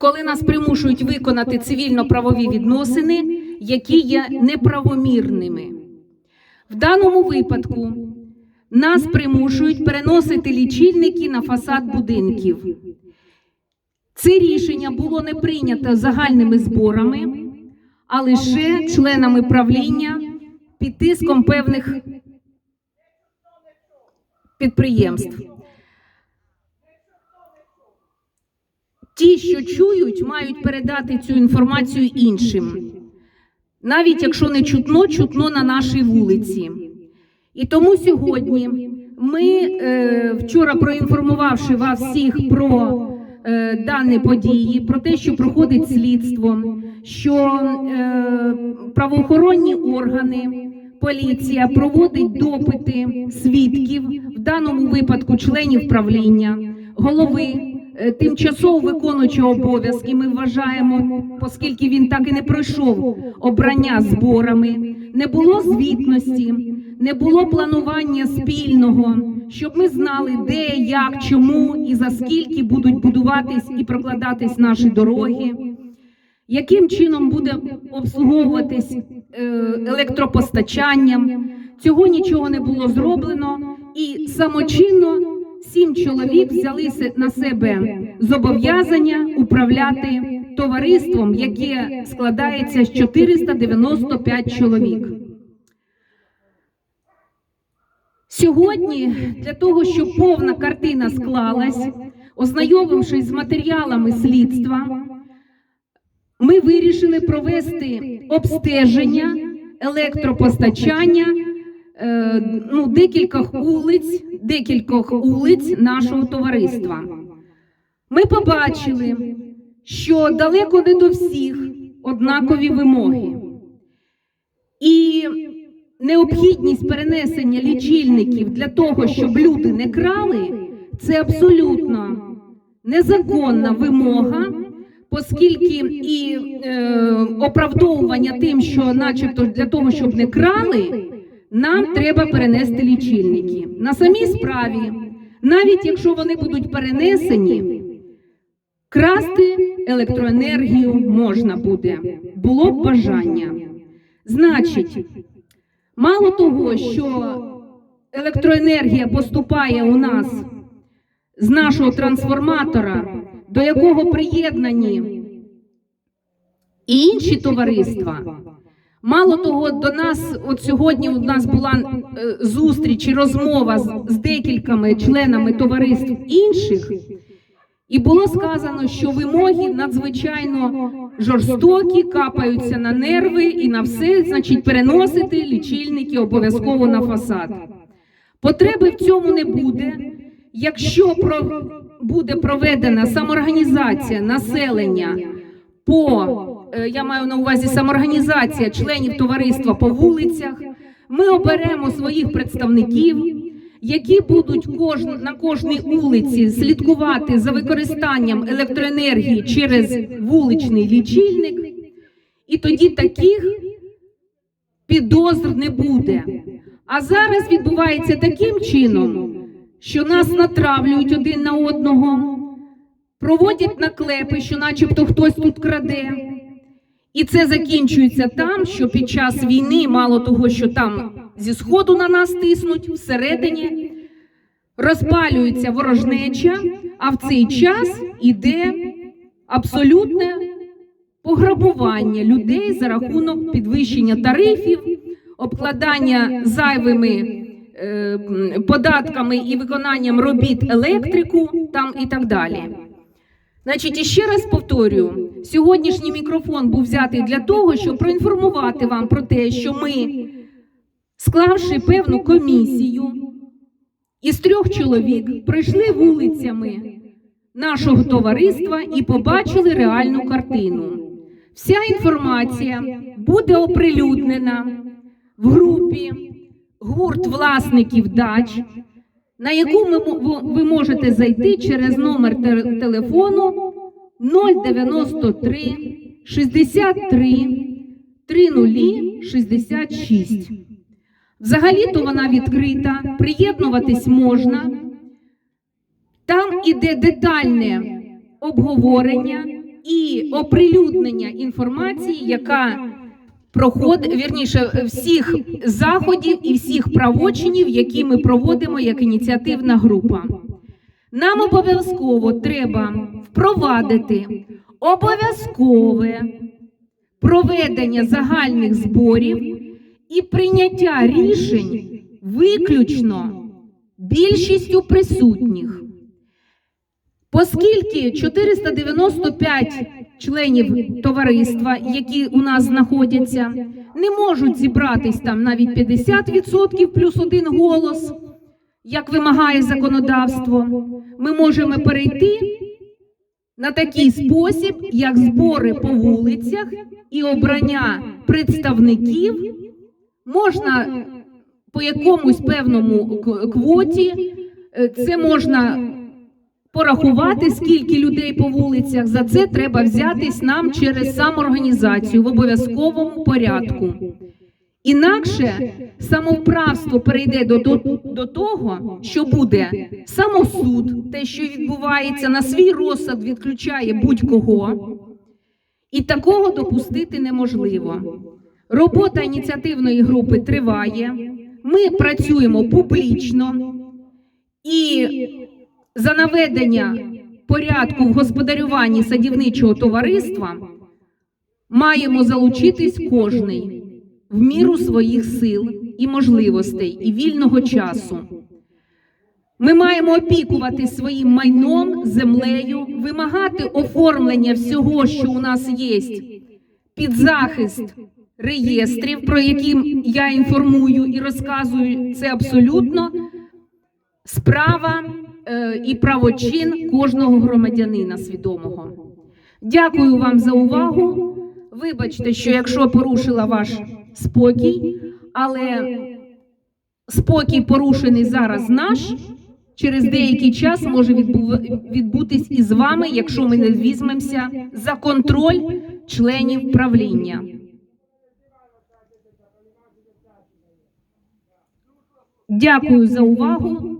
коли нас примушують виконати цивільно-правові відносини, які є неправомірними. В даному випадку нас примушують переносити лічильники на фасад будинків. Це рішення було не прийнято загальними зборами, а лише членами правління під тиском певних підприємств. Ті, що чують, мають передати цю інформацію іншим. Навіть якщо не чутно, чутно на нашій вулиці. І тому сьогодні ми, е, вчора проінформувавши вас всіх про е, дані події, про те, що проходить слідство, що е, правоохоронні органи, поліція проводить допити свідків, в даному випадку членів правління, голови. Е, Тимчасово виконуючого обов'язки ми вважаємо, оскільки він так і не пройшов обрання зборами, не було звітності, не було планування спільного, щоб ми знали, де, як, чому і за скільки будуть будуватись і прокладатись наші дороги, яким чином буде обслуговуватись е, електропостачанням. Цього нічого не було зроблено, і самочинно сім чоловік взяли на себе зобов'язання управляти товариством, яке складається з 495 чоловік. Сьогодні для того, щоб повна картина склалась, ознайомившись з матеріалами слідства, ми вирішили провести обстеження електропостачання е, ну, декількох вулиць, декількох вулиць нашого товариства. Ми побачили, що далеко не до всіх однакові вимоги. І необхідність перенесення лічильників для того, щоб люди не крали, це абсолютно незаконна вимога, оскільки і е, оправдовування тим, що, начебто, для того, щоб не крали, нам треба перенести лічильники. На самій справі, навіть якщо вони будуть перенесені, красти електроенергію можна буде, було б бажання. Значить, мало того, що електроенергія поступає у нас з нашого трансформатора, до якого приєднані і інші товариства. Мало того, до нас, от сьогодні у нас була е, зустріч і розмова з, з декількома членами товариств інших, і було сказано, що вимоги надзвичайно жорстокі, капаються на нерви і на все, значить, переносити лічильники обов'язково на фасад. Потреби в цьому не буде. Якщо про, буде проведена самоорганізація населення по я маю на увазі самоорганізація членів товариства по вулицях, ми оберемо своїх представників, які будуть кож, на кожній вулиці слідкувати за використанням електроенергії через вуличний лічильник, і тоді таких підозр не буде. А зараз відбувається таким чином, що нас натравлюють один на одного, проводять наклепи, що начебто хтось тут краде. І це закінчується там, що під час війни, мало того, що там зі сходу на нас тиснуть, всередині розпалюється ворожнеча, а в цей час іде абсолютне пограбування людей за рахунок підвищення тарифів, обкладання зайвими е, податками і виконанням робіт електрику там і так далі. Значить, ще раз повторюю, сьогоднішній мікрофон був взятий для того, щоб проінформувати вам про те, що ми, склавши певну комісію із трьох чоловік, пройшли вулицями нашого товариства і побачили реальну картину. Вся інформація буде оприлюднена в групі гурт власників дач, на яку ви можете зайти через номер телефону 093 63 30 66. Взагалі-то вона відкрита, приєднуватись можна. Там іде детальне обговорення і оприлюднення інформації, яка проходить, вірніше, всіх заходів і всіх правочинів, які ми проводимо як ініціативна група. Нам обов'язково треба впровадити обов'язкове проведення загальних зборів і прийняття рішень виключно більшістю присутніх. Оскільки 495 членів товариства, які у нас знаходяться, не можуть зібратись там навіть 50% плюс один голос, як вимагає законодавство, ми можемо перейти на такий спосіб, як збори по вулицях і обрання представників. Можна по якомусь певному квоті, е, це можна порахувати, скільки людей по вулицях. За це треба взятись нам через самоорганізацію в обов'язковому порядку. Інакше самовправство перейде до, до, до того, що буде самосуд, те, що відбувається на свій розсад, відключає будь-кого. І такого допустити неможливо. Робота ініціативної групи триває. Ми працюємо публічно і за наведення порядку в господарюванні садівничого товариства маємо залучитись кожний в міру своїх сил і можливостей і вільного часу. Ми маємо опікувати своїм майном, землею, вимагати оформлення всього, що у нас є, під захист реєстрів, про які я інформую і розказую. Це абсолютно справа і правочин кожного громадянина свідомого. Дякую вам за увагу. Вибачте, що якщо порушила ваш спокій, але спокій порушений зараз наш. Через деякий час може відбутись і з вами, якщо ми не візьмемося за контроль членів правління. Дякую за увагу.